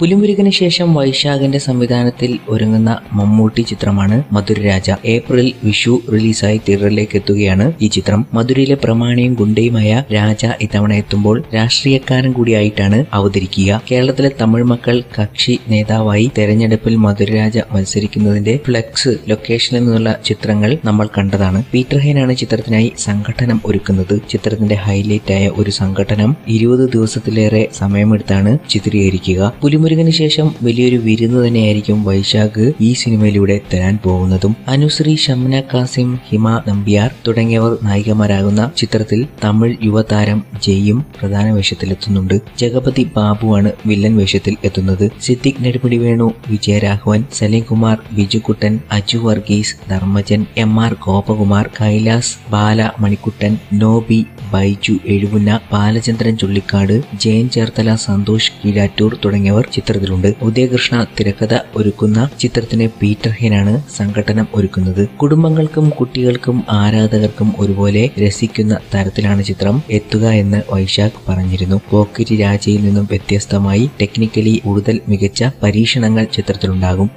പുലിമുരുകന് ശേഷം വൈശാഖിന്റെ സംവിധാനത്തിൽ ഒരുങ്ങുന്ന മമ്മൂട്ടി ചിത്രമാണ് മധുരരാജ ഏപ്രിൽ വിഷു റിലീസായി തിയേറ്ററിലേക്ക് എത്തുകയാണ് ഈ ചിത്രം. മധുരയിലെ പ്രമാണിയും ഗുണ്ടയുമായ രാജ ഇത്തവണ എത്തുമ്പോൾ രാഷ്ട്രീയക്കാരൻ കൂടിയായിട്ടാണ് അവതരിക്കുക. കേരളത്തിലെ തമിഴ് മക്കൾ കക്ഷി നേതാവായി തെരഞ്ഞെടുപ്പിൽ മധുരരാജ മത്സരിക്കുന്നതിന്റെ ഫ്ലെക്സ് ലൊക്കേഷനിൽ നിന്നുള്ള ചിത്രങ്ങൾ നമ്മൾ കണ്ടതാണ്. പീറ്റർ ഹെയ്നാണ് ചിത്രത്തിനായി സംഘടനം ഒരുക്കുന്നത്. ചിത്രത്തിന്റെ ഹൈലൈറ്റായ ഒരു സംഘടനം ഇരുപത് ദിവസത്തിലേറെ സമയമെടുത്താണ് ചിത്രീകരിക്കുക. പുലിമുരുകന് ശേഷം വലിയൊരു വിരുന്ന് തന്നെയായിരിക്കും വൈശാഖ് ഈ സിനിമയിലൂടെ തരാൻ പോകുന്നതും. അനുശ്രീ ഷംന കാസിം ഹിമ നമ്പ്യാർ തുടങ്ങിയവർ നായികമാരാകുന്ന ചിത്രത്തിൽ തമിഴ് യുവതാരം ജയും പ്രധാന വേഷത്തിലെത്തുന്നുണ്ട്. ജഗപതി ബാബുവാണ് വില്ലൻ വേഷത്തിൽ എത്തുന്നത്. സിദ്ദിഖ് നെടുമുടി വേണു വിജയരാഘവൻ സലീം കുമാർ ബിജുക്കുട്ടൻ അജു വർഗീസ് ധർമ്മജൻ എം ആർ ഗോപകുമാർ കൈലാസ് ബാല മണിക്കുട്ടൻ നോബി ബൈജു എഴുവുന്ന ബാലചന്ദ്രൻ ചുള്ളിക്കാട് ജയൻ ചേർത്തല സന്തോഷ് കീഴാറ്റൂർ തുടങ്ങിയവർ ചിത്രത്തിലുണ്ട്. ഉദയകൃഷ്ണ തിരക്കഥ ഒരുക്കുന്ന ചിത്രത്തിന് പീറ്റർ ഹെനാണ് സംഘടന ഒരുക്കുന്നത്. കുടുംബങ്ങൾക്കും കുട്ടികൾക്കും ആരാധകർക്കും ഒരുപോലെ രസിക്കുന്ന തരത്തിലാണ് ചിത്രം. എത്തുക എന്ന് വൈശാഖ് പറഞ്ഞിരുന്നു. പോക്കിരി രാജയിൽ നിന്നും വ്യത്യസ്തമായി ടെക്നിക്കലി കൂടുതൽ മികച്ച പരീക്ഷണങ്ങൾ ചിത്രത്തിലുണ്ടാകും.